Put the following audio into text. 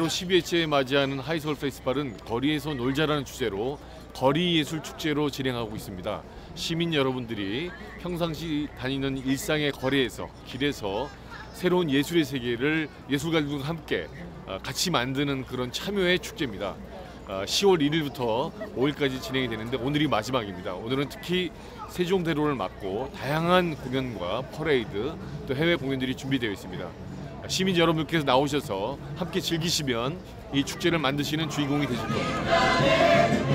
12회째 맞이하는 하이서울 페스티벌은 거리에서 놀자라는 주제로 거리 예술 축제로 진행하고 있습니다. 시민 여러분들이 평상시 다니는 일상의 거리에서 길에서 새로운 예술의 세계를 예술가들과 함께 어, 같이 만드는 그런 참여의 축제입니다. 어, 10월 1일부터 5일까지 진행이 되는데 오늘이 마지막입니다. 오늘은 특히 세종대로를 맞고 다양한 공연과 퍼레이드 또 해외 공연들이 준비되어 있습니다. 시민 여러분께서 나오셔서 함께 즐기시면 이 축제를 만드시는 주인공이 되실 겁니다.